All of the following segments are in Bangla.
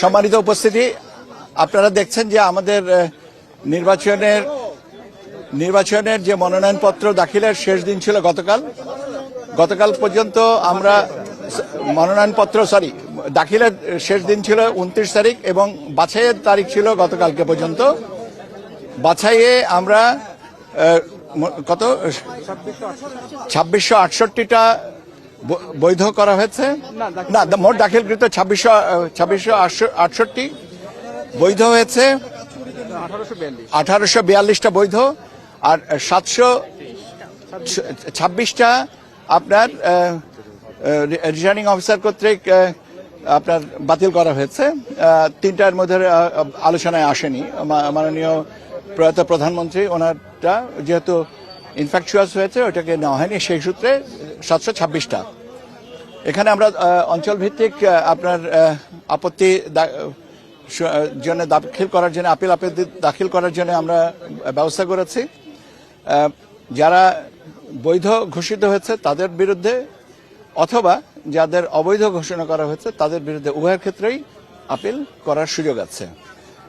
সম্মানিত উপস্থিতি, আপনারা দেখছেন যে আমাদের নির্বাচনের নির্বাচনের যে মনোনয়নপত্র দাখিলের শেষ দিন ছিল গতকাল। গতকাল পর্যন্ত আমরা মনোনয়নপত্র সরি দাখিলের শেষ দিন ছিল উনত্রিশ তারিখ এবং বাছাইয়ের তারিখ ছিল গতকালকে পর্যন্ত। বাছাইয়ে আমরা কত? ছাব্বিশশো আটষট্টিটা বৈধ করা হয়েছে? না মোট দাখিলকৃত ছাব্বিশশো ছাব্বিশশো আটষট্টি। বৈধ হয়েছে? আঠারোশো বিয়াল্লিশটা বৈধ। আর সাতশো ছাব্বিশটা আপনার রিটার্নিং অফিসার কর্তৃক আপনার বাতিল করা হয়েছে। তিনটার মধ্যে আলোচনায় আসেনি। মাননীয় প্রয়াত প্রধানমন্ত্রী ওনারটা যেহেতু ইনফ্যাকচুয়াস হয়েছে ওটাকে নেওয়া হয়নি। সেই সূত্রে সাতশো ছাব্বিশটা। এখানে আমরা আহ, অঞ্চল ভিত্তিক আপনার আপত্তি জন্য দাখিল করার জন্য আপিল আপত্তি দাখিল করার জন্য আমরা ব্যবস্থা করেছি। যারা বৈধ ঘোষিত হয়েছে তাদের বিরুদ্ধে অথবা যাদের অবৈধ ঘোষণা করা হয়েছে তাদের বিরুদ্ধে উভয়ের ক্ষেত্রেই আপিল করার সুযোগ আছে।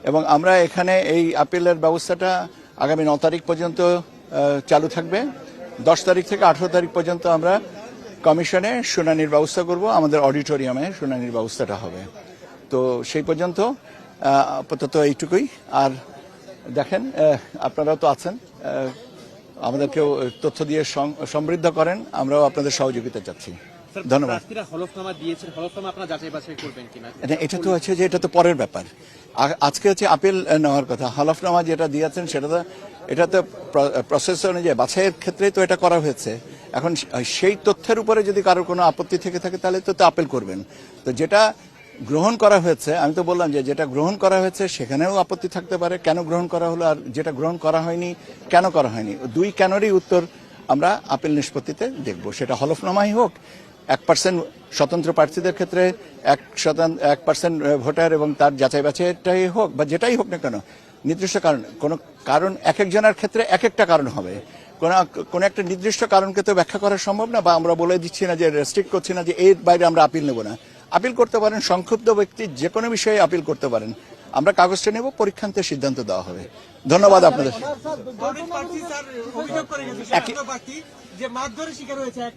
এবং আমরা এখানে এই আপিলের ব্যবস্থাটা আগামী ন তারিখ পর্যন্ত চালু থাকবে। দশ তারিখ থেকে আঠারো তারিখ পর্যন্ত আমরা কমিশনে শুনানির ব্যবস্থা করব। আমাদের অডিটোরিয়ামে শুনানির ব্যবস্থাটা হবে। তো সেই পর্যন্ত আপাতত এইটুকুই। আর দেখেন আপনারাও তো আছেন আমাদেরকেও তথ্য দিয়ে সমৃদ্ধ করেন। আমরাও আপনাদের সহযোগিতা চাচ্ছি। ধন্যবাদ। এটা তো আছে যে এটা তো পরের ব্যাপার। আজকে হচ্ছে আপিল নেওয়ার কথা। হলফনামা যেটা দিয়েছেন সেটা তো এটা তো প্রসেস অনুযায়ী, বাছাইয়ের ক্ষেত্রে তো এটা করা হয়েছে। এখন সেই তথ্যের উপরে যদি কারোর কোনো আপত্তি থেকে থাকে, তাহলে তো তো আপিল করবেন। তো যেটা গ্রহণ করা হয়েছে, আমি তো বললাম যে যেটা গ্রহণ করা হয়েছে, সেখানেও আপত্তি থাকতে পারে। কেন গ্রহণ করা হলো আর যেটা গ্রহণ করা হয়নি, কেন করা হয়নি? দুই কেনরই উত্তর আমরা আপিল নিষ্পত্তিতে দেখব। সেটা হলফনামাই হোক এক পার্সেন্ট স্বতন্ত্র প্রার্থীদের ক্ষেত্রে এক শতাংশ এক পার্সেন্ট ভোটার এবং তার যাচাই বাছাইটাই হোক বা যেটাই হোক না কেন নির্দিষ্ট কারণ কোন কারণ এক একজনের ক্ষেত্রে এক একটা কারণ হবে কোন কোন একটা নির্দিষ্ট কারণকে তো ব্যাখ্যা করা সম্ভব না বা আমরা বলে দিচ্ছি না যে রেস্ট্রিক্ট করছি না যে এর বাইরে আমরা আপিল নেব না আপিল করতে পারেন সংক্ষুব্ধ ব্যক্তি যে কোনো বিষয়ে আপিল করতে পারেন আমরা কাগজটা নেব পরীক্ষান্তে সিদ্ধান্ত দেওয়া হবে ধন্যবাদ আপনাদের অভিযোগ করে গেছে যে মারধরের শিকার হয়েছে এক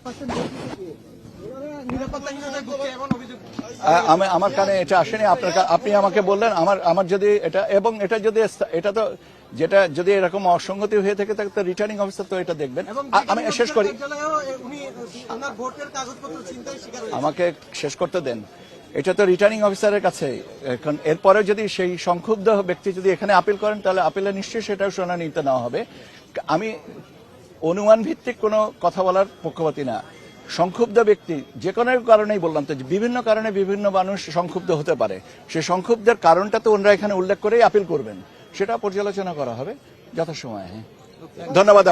আমি আমার কানে এটা আসেনি আপনার আপনি আমাকে বললেন আমার আমার যদি এটা এবং এটা যদি এটা তো যেটা যদি এরকম অসঙ্গতি হয়ে থাকে তাহলে তো রিটার্নিং অফিসার তো এটা দেখবেন। আমি শেষ করি। আমাকে শেষ করতে দেন। এটা তো রিটার্নিং অফিসারের কাছে। এখন এরপরে যদি সেই সংক্ষুব্ধ ব্যক্তি যদি এখানে আপিল করেন তাহলে আপিলে নিশ্চয়ই সেটাও শুনানিতে নেওয়া হবে। আমি অনুমান ভিত্তিক কোনো কথা বলার পক্ষপাতি না। সংক্ষুব্ধ ব্যক্তি, যে কোনো কারণেই বললাম তো বিভিন্ন কারণে বিভিন্ন মানুষ সংক্ষুব্ধ হতে পারে। সে সংক্ষুব্ধের কারণটা তো ওনারা এখানে উল্লেখ করেই আপিল করবেন। সেটা পর্যালোচনা করা হবে যথাসময়ে। হ্যাঁ। ধন্যবাদ।